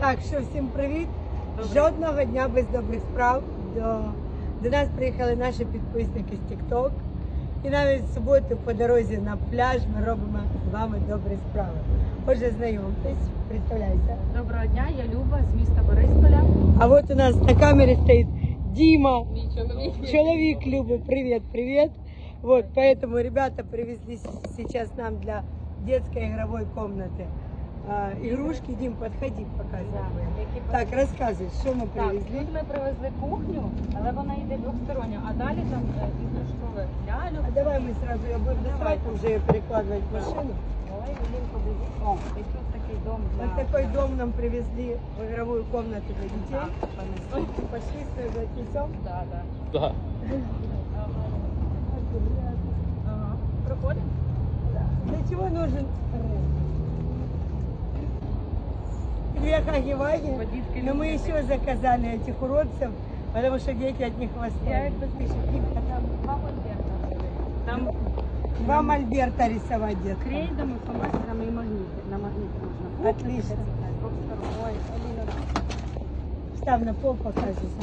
Так, що всім привіт. Жодного дня без добрих справ. До, до нас приїхали наші підписники з TikTok. І навіть в суботу по дорозі на пляж ми робимо з вами добрі справи. Отже, знайомтесь, представляйся. Доброго дня, я Люба з міста Борисполя. А от у нас на камері стоїть Дима, Мій чоловік. человек Любы. Привет, привет. Вот, поэтому ребята привезли с- сейчас нам для детской игровой комнаты а, игрушки. Дим, подходи, показывай. які Так, рассказывай, что мы Так, привезли. тут ми привезли кухню, але вона йде двостороння, а далі там е, іграшкове лялю. А давай мы сразу ее будем доставать, уже ее перекладывать в машину. Ой, Лін, поблизі. О, і тут такий дом для... Вот такой дом нам привезли в игровую комнату для детей. Так, понесли. Пошли с отнесем. Да, да. Да. Ага. Проходимо? Для чего нужен две хаги-ваги? Водітки Но мы еще заказали этих уродцев, потому что дети от них Я восстали. як без а там два мольберта були. Там Два мольберта рисовать детям. крейдами, фломастерами і магніти. На магніти можна. Отлично. З двох сторон. Ой, Аліна, Став на пол, покажешь.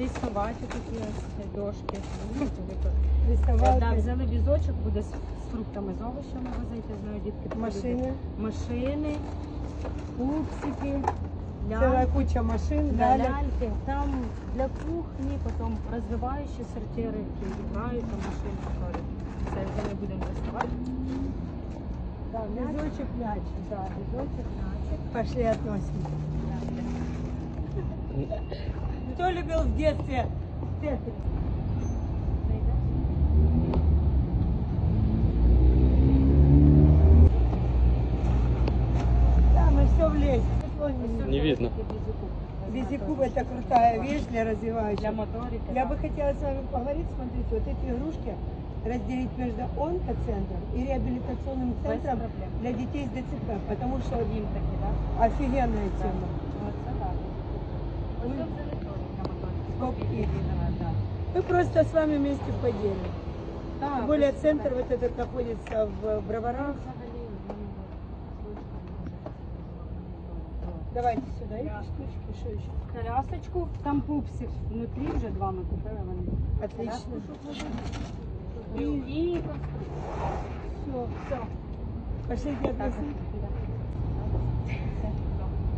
рисувати такі ось дошки. Рисовать. Да, взяли візочок, буде з, з фруктами, з овочами возити, я знаю, дітки. полюблять. Машины. Машини, пупсики, Целая ляльки. куча машин, Да, лялек. ляльки. Там для кухні, потім розвиваючі сортири, які грають, там машини теж. Це вже не будемо доставати. Да, везочек мяч. Да, візочок, начик. Пошли относим. Кто любил в детстве тетрис? Не видно. Визикуб это крутая вещь для развивающих. Для моторики. Я бы хотела с вами поговорить, смотрите, вот эти игрушки разделить между онкоцентром и реабилитационным центром для детей с ДЦП, потому что Їм такі, так? офигенная тема. Да. Мы просто с вами вместе поделим. Тем более центр вот этот находится в Броварах. Давайте Да. штучки, что еще? Колясочку, там пупсик внутрі вже два ми купили. Вони. Отлично. І, Все, все. Так. относить.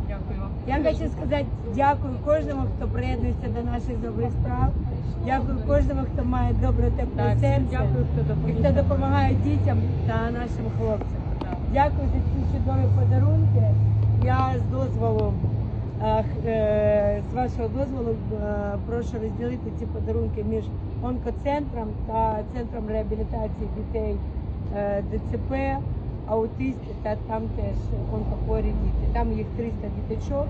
Дякую вам. Я хочу сказати дякую кожному, хто приєднується до наших добрих справ. Дякую кожному, хто має добре тепле серце. дякую, хто і хто допомагає дітям та нашим хлопцям. Дякую за ці чудові подарунки. Я з дозволу, е, з вашого дозволу, е, прошу розділити ці подарунки між онкоцентром та центром реабілітації дітей е, ДЦП, аутисти та там теж онкохворі діти. Там їх 300 діточок,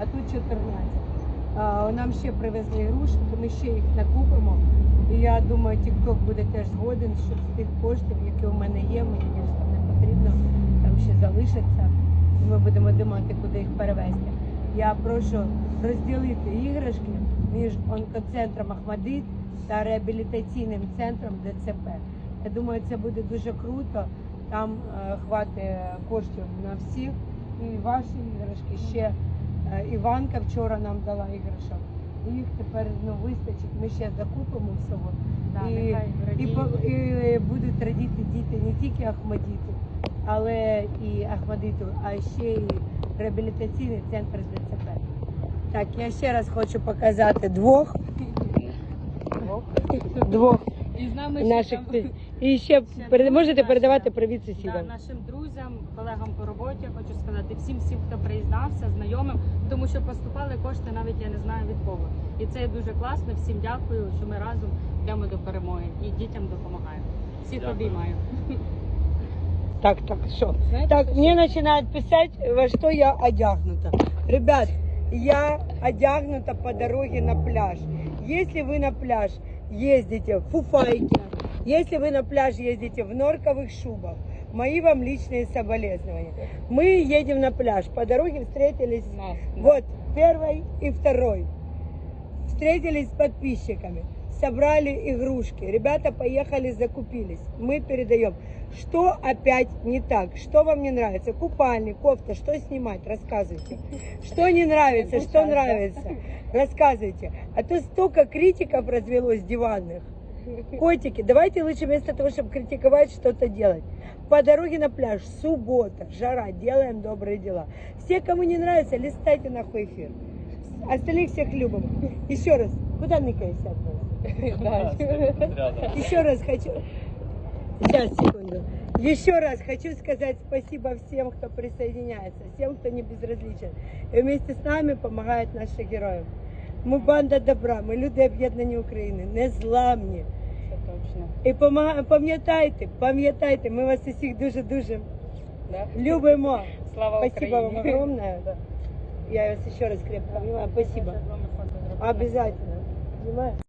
а тут 14. Нам ще привезли ігрушки, ми ще їх накупимо. І я думаю, TikTok буде теж згоден, що з тих коштів, які у мене є, мені там не потрібно, там ще залишиться. І ми будемо думати, куди їх перевезти. Я прошу розділити іграшки між онкоцентром Ахмадит та реабілітаційним центром ДЦП. Я думаю, це буде дуже круто. Там е, хватить коштів на всіх. І ваші іграшки ще е, Іванка вчора нам дала іграшок. Їх тепер ну, вистачить. Ми ще закупимо всього. Да, і, і, по- і будуть радіти діти не тільки Ахмадіту, але і Ахмадиту, а ще і реабілітаційний центр з ДЦП. Так, я ще раз хочу показати двох. Двох І з нами наших. ще там- І ще ще перед- можете друзі передавати наші. привіт Да, сусідам. нашим друзям, колегам по роботі я хочу сказати всім, всім, хто приєднався, знайомим, тому що поступали кошти, навіть я не знаю від кого. І це дуже класно. Всім дякую, що ми разом йдемо до перемоги і дітям допомагаємо. Всіх Дякую. обіймаю. Так, так, що? Знаєте, Так, що мне начинают писать, во что я одягнута. Ребят, я одягнута по дороге на пляж. Если вы на пляж ездите в фуфайке, если вы на пляж ездите в норковых шубах, мои вам личные соболезнования. Мы едем на пляж. По дороге встретились Нас, да. вот первой и второй. Встретились с подписчиками. Собрали игрушки. Ребята поехали, закупились. Мы передаем. Что опять не так? Что вам не нравится? Купальник, кофта, что снимать? Рассказывайте. Что не нравится, что нравится? Рассказывайте. А то столько критиков развелось диванных. Котики, давайте лучше вместо того, чтобы критиковать, что-то делать. По дороге на пляж, суббота, жара, делаем добрые дела. Все, кому не нравится, листайте нахуй эфир. Остальных всех любим. Еще раз, куда ныкаешься от нас? Еще раз хочу. Сейчас, секунду. Еще раз хочу сказать спасибо всем, кто присоединяется, всем, кто не безразличен. И вместе с нами помогают наши герои. Ми банда добра, ми люди об'єднані України, незламні. Це точно. І пома- пам'ятайте, пам'ятайте, ми вас усіх дуже-дуже Да? любимо. Слава Спасибо вам Україні. огромное. Я вас еще раз крепко обнимаю. Спасибо. З вами фото зробити. Обязательно. Понимаешь?